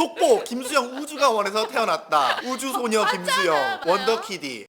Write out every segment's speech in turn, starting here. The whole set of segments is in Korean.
속보 김수영 우주가 원에서 태어났다. 우주 소녀 김수영. 원더키디.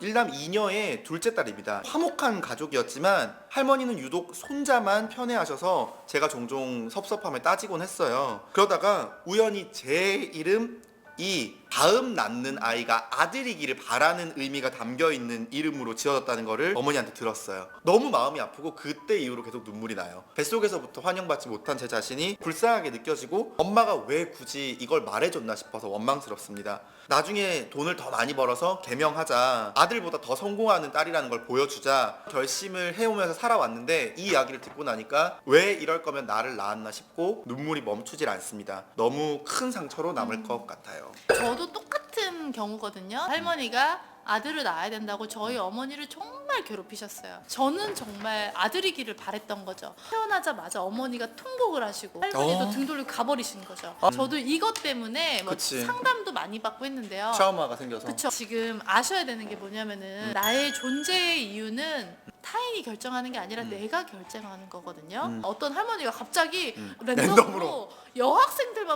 일남 이녀의 둘째 딸입니다. 화목한 가족이었지만 할머니는 유독 손자만 편애하셔서 제가 종종 섭섭함을 따지곤 했어요. 그러다가 우연히 제 이름 이 다음 낳는 아이가 아들이기를 바라는 의미가 담겨 있는 이름으로 지어졌다는 거를 어머니한테 들었어요. 너무 마음이 아프고 그때 이후로 계속 눈물이 나요. 뱃속에서부터 환영받지 못한 제 자신이 불쌍하게 느껴지고 엄마가 왜 굳이 이걸 말해줬나 싶어서 원망스럽습니다. 나중에 돈을 더 많이 벌어서 개명하자 아들보다 더 성공하는 딸이라는 걸 보여주자 결심을 해오면서 살아왔는데 이 이야기를 듣고 나니까 왜 이럴 거면 나를 낳았나 싶고 눈물이 멈추질 않습니다. 너무 큰 상처로 남을 것 같아요. 저도 똑같은 경우거든요. 할머니가 아들을 낳아야 된다고 저희 어머니를 정말 괴롭히셨어요. 저는 정말 아들이기를 바랬던 거죠. 태어나자마자 어머니가 통곡을 하시고 할머니도 어. 등 돌리고 가버리신 거죠. 어. 저도 이것 때문에 뭐 그치. 상담도 많이 받고 했는데요. 트라우마가 생겨서 그쵸. 지금 아셔야 되는 게 뭐냐면은 나의 존재의 이유는 타인이 결정하는 게 아니라 음. 내가 결정하는 거거든요. 음. 어떤 할머니가 갑자기 음. 랜덤으로, 랜덤으로.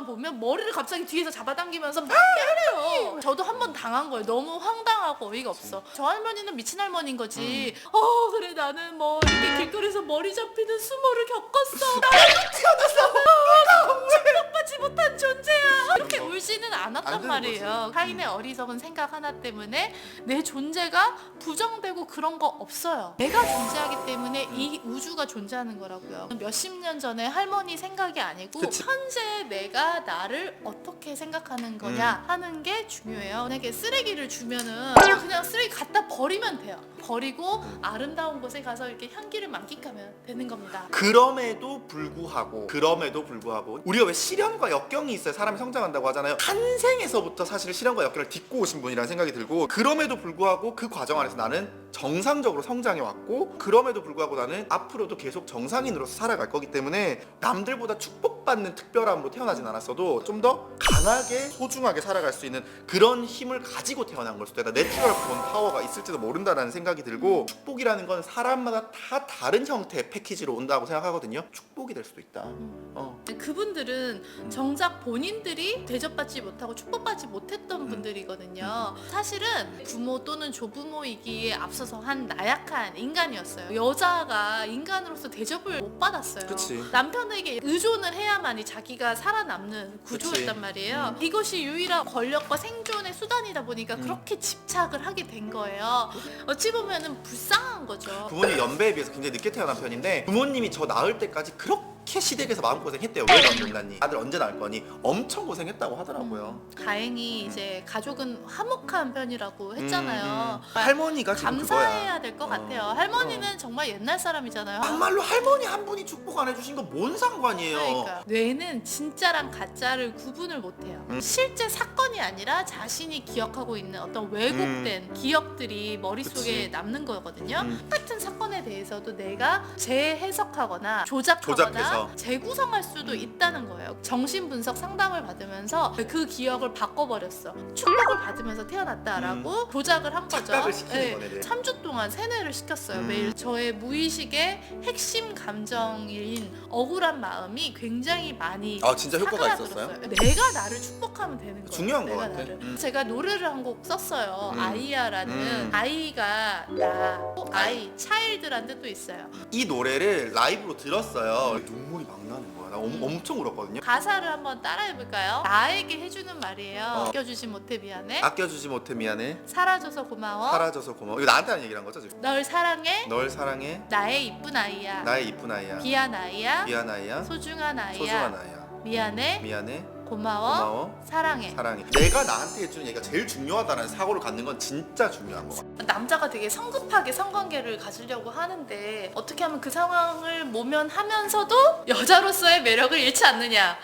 여학생들만 보면 머리를 갑자기 뒤에서 잡아당기면서 막 때려요. 저도 한 번 당한 거예요. 너무 황당하고 어이가 없어. 저 할머니는 미친 할머니인 거지. 음. 어 그래 나는 뭐 이렇게 길거리에서 머리 잡히는 수모를 겪었어. 나도 태어났어. 축복받지 못한 존재야. 이렇게 울지는 안 않았단 되는 말이에요. 거지. 타인의 어리석은 생각 하나 때문에 내 존재가 부정되고 그런 거 없어요. 내가 존재하기 때문에 이 우주가 존재하는 거라고요. 몇십 년 전에 할머니 생각이 아니고 그치. 현재 내가 나를 어떻게 생각하는 거냐 음. 하는 게 중요해요. 만약에 쓰레기를 주면은 그냥 쓰레기 갖다 버리면 돼요. 버리고 아름다운 곳에 가서 이렇게 향기를 만끽하면 되는 겁니다. 그럼에도 불구하고 그럼에도 불구하고 우리가 왜 시련과 역경이 있어야 사람이 성장한다고 하잖아요 탄생에서부터 사실 시련과 역경을 딛고 오신 분이라는 생각이 들고 그럼에도 불구하고 그 과정 안에서 나는 정상적으로 성장해 왔고 그럼에도 불구하고 나는 앞으로도 계속 정상인으로서 살아갈 거기 때문에 남들보다 축복받는 특별함으로 태어나진 않았어도 좀 더 강하게 소중하게 살아갈 수 있는 그런 힘을 가지고 태어난 걸 수도 있다 내추럴 본 파워가 있을지도 모른다라는 생각이 들고 축복이라는 건 사람마다 다 다른 형태의 패키지로 온다고 생각하거든요 축복이 될 수도 있다 어. 그분들은 정작 본인들이 대접받지 못하고 축복받지 못했던 음. 분들이거든요. 사실은 부모 또는 조부모이기에 앞서서 한 나약한 인간이었어요. 여자가 인간으로서 대접을 못 받았어요. 그치. 남편에게 의존을 해야만이 자기가 살아남는 구조였단 그치. 말이에요. 이것이 유일한 권력과 생존의 수단이다 보니까 음. 그렇게 집착을 하게 된 거예요. 어찌 보면은 불쌍한 거죠. 부모님 연배에 비해서 굉장히 늦게 태어난 편인데 부모님이 저 낳을 때까지 그렇게 시댁에서 마음고생했대요 왜넌못 낳니 아들 언제 낳을 거니 엄청 고생했다고 하더라고요 다행히 이제 가족은 화목한 편이라고 했잖아요. 음, 음. 할머니가 지금 감사해야 될 것 어. 같아요. 할머니는 정말 옛날 사람이잖아요. 막말로 할머니 한 분이 축복 안 해주신 거뭔 상관이에요 그러니까 뇌는 진짜랑 가짜를 구분을 못해요. 음. 실제 사건이 아니라 자신이 기억하고 있는 어떤 왜곡된 기억들이 머릿속에 음. 그치. 남는 거거든요. 음. 똑같은 사건에 대해서도 내가 재해석하거나 조작하거나 조작해서. 재구성할 수도 있다는 거예요. 정신분석 상담을 받으면서 그 기억을 바꿔버렸어. 축복을 받으면서 태어났다라고 조작을 한 거죠. 음. 착각을 시키는 네, 거네, 네. 3주 동안 세뇌를 시켰어요. 음. 매일 저의 무의식의 핵심 감정인 억울한 마음이 굉장히 많이 아 진짜 효과가 사그라들었어요. 있었어요? 내가 나를 축복하면 되는 거예요. 중요한 것 내가 같아. 나를. 음. 제가 노래를 한 곡 썼어요. 음. 아이야라는 음. 아이가 나, 또 아이, 차일드란 뜻도 있어요. 이 노래를 라이브로 들었어요 눈물이 막 나는 거야 나 엄, 음. 엄청 울었거든요 가사를 한번 따라해볼까요? 나에게 해주는 말이에요. 어. 아껴주지 못해 미안해. 아껴주지 못해 미안해 살아줘서 고마워. 사라져서 고마워 이거 나한테 하는 얘기란 거죠 지금 널 사랑해. 널 사랑해 나의 이쁜 아이야. 나의 이쁜 아이야 귀한 아이야. 미안 아이야 소중한 아이야. 소중한 아이야 미안해. 미안해 고마워. 고마워 사랑해. 사랑해 내가 나한테 해주는 얘기가 제일 중요하다는 사고를 갖는 건 진짜 중요한 거 같아 남자가 되게 성급하게 성관계를 가지려고 하는데 어떻게 하면 그 상황을 모면하면서도 여자로서의 매력을 잃지 않느냐